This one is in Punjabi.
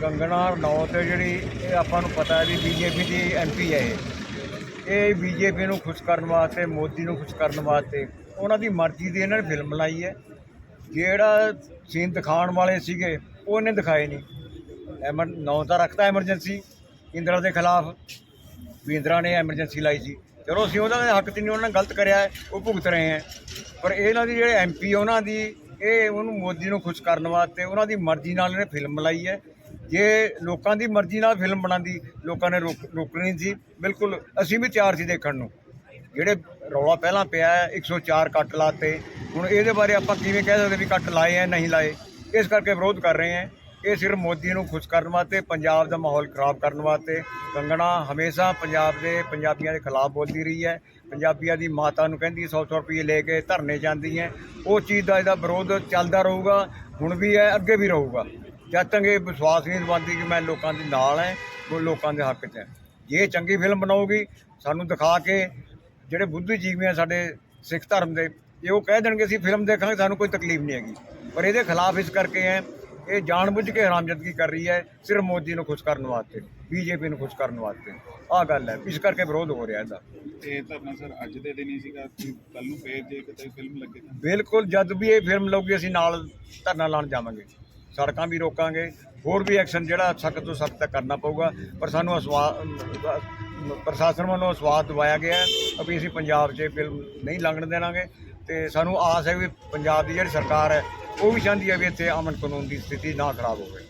ਕੰਗਣਾ, ਰਣੌਤ ਜਿਹੜੀ ਇਹ ਆਪਾਂ ਨੂੰ ਪਤਾ ਹੈ ਵੀ ਬੀਜੇਪੀ ਦੀ ਐਮਪੀ ਹੈ ਇਹ। ਇਹ ਬੀਜੇਪੀ ਨੂੰ ਖੁਸ਼ ਕਰਨ ਵਾਸਤੇ, ਮੋਦੀ ਨੂੰ ਖੁਸ਼ ਕਰਨ ਵਾਸਤੇ ਉਹਨਾਂ ਦੀ ਮਰਜ਼ੀ ਦੀ ਇਹਨਾਂ ਨੇ ਫਿਲਮ ਲਾਈ ਹੈ। ਜਿਹੜਾ ਸੀਨ ਦਿਖਾਉਣ ਵਾਲੇ ਸੀਗੇ, ਉਹ ਇਹਨੇ ਦਿਖਾਏ ਨਹੀਂ। ਐਮਰ, ਨੌ ਤਾਂ ਰੱਖਤਾ ਐਮਰਜੈਂਸੀ, ਇੰਦਰਾ ਦੇ ਖਿਲਾਫ ਵੀ ਇੰਦਰਾ ਨੇ ਐਮਰਜੈਂਸੀ ਲਾਈ ਸੀ। ਚਲੋ ਅਸੀਂ ਉਹਨਾਂ ਦੇ ਹੱਕ 'ਚ ਨਹੀਂ, ਉਹਨਾਂ ਨੇ ਗਲਤ ਕਰਿਆ ਹੈ, ਉਹ ਭੁਗਤ ਰਹੇ ਹੈ। ਪਰ ਇਹਨਾਂ ਦੀ ਜਿਹੜੇ ਐਮਪੀ ਉਹਨਾਂ ਦੀ, ਇਹ ਉਹਨੂੰ ਮੋਦੀ ਨੂੰ ਖੁਸ਼ ਕਰਨ ਵਾਸਤੇ, ਉਹਨਾਂ ਦੀ ਮਰਜ਼ੀ ਨਾਲ ਇਹਨੇ ਫਿਲਮ ਲਾਈ ਹੈ। ਜੇ ਲੋਕਾਂ ਦੀ ਮਰਜ਼ੀ ਨਾਲ ਫਿਲਮ ਬਣਾਉਂਦੀ, ਲੋਕਾਂ ਨੇ ਰੋਕ ਰੋਕਣੀ ਸੀ। ਬਿਲਕੁਲ ਅਸੀਂ ਵੀ ਤਿਆਰ ਸੀ ਦੇਖਣ ਨੂੰ। ਜਿਹੜੇ ਰੌਲਾ ਪਹਿਲਾਂ ਪਿਆ ਹੈ 104 ਕੱਟ ਲਾਤੇ। ਹੁਣ ਇਹਦੇ ਬਾਰੇ ਆਪਾਂ ਕਿਵੇਂ ਕਹਿ ਸਕਦੇ ਵੀ ਕੱਟ ਲਾਏ ਹੈ, ਨਹੀਂ ਲਾਏ? ਇਸ ਕਰਕੇ ਵਿਰੋਧ ਕਰ ਰਹੇ ਹਾਂ। ਇਹ ਸਿਰਫ ਮੋਦੀ ਨੂੰ ਖੁਸ਼ ਕਰਨ ਵਾਸਤੇ, ਪੰਜਾਬ ਦਾ ਮਾਹੌਲ ਖਰਾਬ ਕਰਨ ਵਾਸਤੇ। ਕੰਗਣਾ ਹਮੇਸ਼ਾ ਪੰਜਾਬ ਦੇ ਪੰਜਾਬੀਆਂ ਦੇ ਖਿਲਾਫ ਬੋਲਦੀ ਰਹੀ ਹੈ। ਪੰਜਾਬੀਆਂ ਦੀ ਮਾਤਾ ਨੂੰ ਕਹਿੰਦੀ 100 100 ਰੁਪਏ ਲੈ ਕੇ ਧਰਨੇ ਜਾਂਦੀ ਹੈ। ਉਹ ਚੀਜ਼ ਦਾ ਇਹਦਾ ਵਿਰੋਧ ਚੱਲਦਾ ਰਹੂਗਾ, ਹੁਣ ਵੀ ਹੈ, ਅੱਗੇ ਵੀ ਰਹੂਗਾ। ਜਦ ਤੱਕ ਇਹ ਵਿਸ਼ਵਾਸ ਨਹੀਂ ਦਿਵਾਉਂਦੀ ਕਿ ਮੈਂ ਲੋਕਾਂ ਦੇ ਨਾਲ ਹਾਂ ਉਹ ਲੋਕਾਂ ਦੇ ਹੱਕ 'ਚ ਹੈ। ਜੇ ਇਹ ਚੰਗੀ ਫਿਲਮ ਬਣਾਉਗੀ ਸਾਨੂੰ ਦਿਖਾ ਕੇ ਜਿਹੜੇ ਬੁੱਧੀਜੀਵੀ ਆ ਸਾਡੇ ਸਿੱਖ ਧਰਮ ਦੇ ਜੇ ਉਹ ਕਹਿ ਦੇਣਗੇ ਅਸੀਂ ਫਿਲਮ ਦੇਖਾਂਗੇ ਸਾਨੂੰ ਕੋਈ ਤਕਲੀਫ ਨਹੀਂ ਹੈਗੀ। ਪਰ ਇਹਦੇ ਖਿਲਾਫ ਇਸ ਕਰਕੇ ਹੈ ਇਹ ਜਾਣਬੁੱਝ ਕੇ ਹਰਾਮਜ਼ਦਗੀ ਕਰ ਰਹੀ ਹੈ ਸਿਰਫ ਮੋਦੀ ਨੂੰ ਖੁਸ਼ ਕਰਨ ਵਾਸਤੇ ਬੀਜੇਪੀ ਨੂੰ ਖੁਸ਼ ਕਰਨ ਵਾਸਤੇ। ਆਹ ਗੱਲ ਹੈ ਇਸ ਕਰਕੇ ਵਿਰੋਧ ਹੋ ਰਿਹਾ ਇਹਦਾ। ਇਹ ਧਰਨਾ ਸਰ ਅੱਜ ਦੇ ਦਿਨ ਹੀ ਸੀਗਾ ਕਿ ਕੱਲ ਨੂੰ ਫੇਰ ਜੇ ਕਿਤੇ ਫਿਲਮ ਲੱਗੇ ਤਾਂ? ਬਿਲਕੁਲ ਜਦ ਵੀ ਇਹ ਫਿਲਮ ਲੱਗੂਗੀ ਅਸੀਂ ਨਾਲ ਧਰਨਾ ਲਾਉਣ ਜਾਵਾਂਗੇ। ਸੜਕਾਂ ਵੀ ਰੋਕਾਂਗੇ, ਹੋਰ ਵੀ ਐਕਸ਼ਨ ਜਿਹੜਾ ਸਖਤ ਤੋਂ ਸਖਤ ਕਰਨਾ ਪਊਗਾ। ਪਰ ਸਾਨੂੰ ਅਸਵਾ ਪ੍ਰਸ਼ਾਸਨ ਵੱਲੋਂ ਸਵਾਦ ਦਵਾਇਆ ਗਿਆ ਹੈ ਵੀ ਅਸੀਂ ਪੰਜਾਬ 'ਚ ਇਹ ਨਹੀਂ ਲੰਘਣ ਦੇਵਾਂਗੇ ਤੇ ਸਾਨੂੰ ਆਸ ਹੈ ਵੀ ਪੰਜਾਬ ਦੀ ਜਿਹੜੀ ਸਰਕਾਰ ਹੈ, ਉਹ ਵੀ ਚਾਹੁੰਦੀ ਹੈ ਵੀ ਇੱਥੇ ਅਮਨ ਕਾਨੂੰਨ ਦੀ ਸਥਿਤੀ ਨਾ ਖਰਾਬ ਹੋਵੇ।